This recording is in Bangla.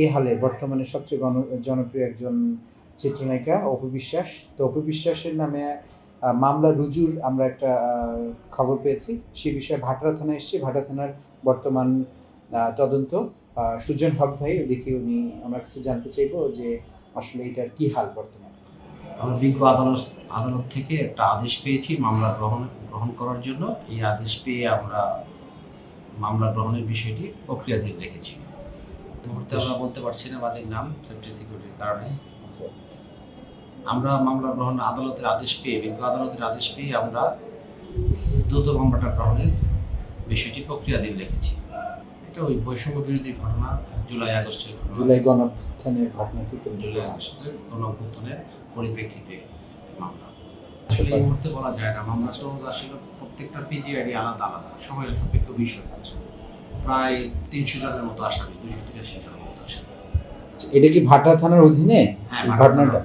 এই হালে বর্তমানে সবচেয়ে গণ জনপ্রিয় একজন চিত্রনায়িকা অপু বিশ্বাস। তো অপু বিশ্বাসের নামে মামলা রুজুর আমরা একটা খবর পেয়েছি। সে বিষয়ে ভাটরা থানায় এসেছি। ভাটরা থানার বর্তমান তদন্ত সুজন হক ভাই, দেখি উনি আমার কাছে জানতে চাইব যে আসলে এটার কি হাল বর্তমানে। আমরা বিজ্ঞ আদালত আদালত থেকে একটা আদেশ পেয়েছি মামলা গ্রহণ গ্রহণ করার জন্য। এই আদেশ পেয়ে আমরা মামলা গ্রহণের বিষয়টি প্রক্রিয়াধীন রেখেছি। মুহূর্তে আমরা বলতে পারছি না বাদীর নাম সেফটি সিকিউরিটির কারণে। আমরা মামলা গ্রহণ আদালতের আদেশ পেয়ে বিজ্ঞ আদালতের আদেশ পেয়ে আমরা দ্রুত মামলাটা গ্রহণের বিষয়টি প্রক্রিয়াধীন রেখেছি। এটা ওই বৈষম্য বিরোধী ঘটনা জুলাই আগস্টের জুলাই গণঅভ্যুত্থানের ঘটনা কি? জুলাই আগস্টের গণঅভ্যুত্থানের পরিপ্রেক্ষিতে মামলা। আসলে এই মুহূর্তে বলা যায় না মামলা চলতে আসলে প্রত্যেকটা পিজিআইডি আলাদা আলাদা। সময়ের সাপেক্ষ বিষয় আছে প্রায় তিনশো জনের মতো আসামি দুশো তিরাশি জনের মতো আসামি এটা কি ভাটা থানার অধীনে? হ্যাঁ ঘটনাটা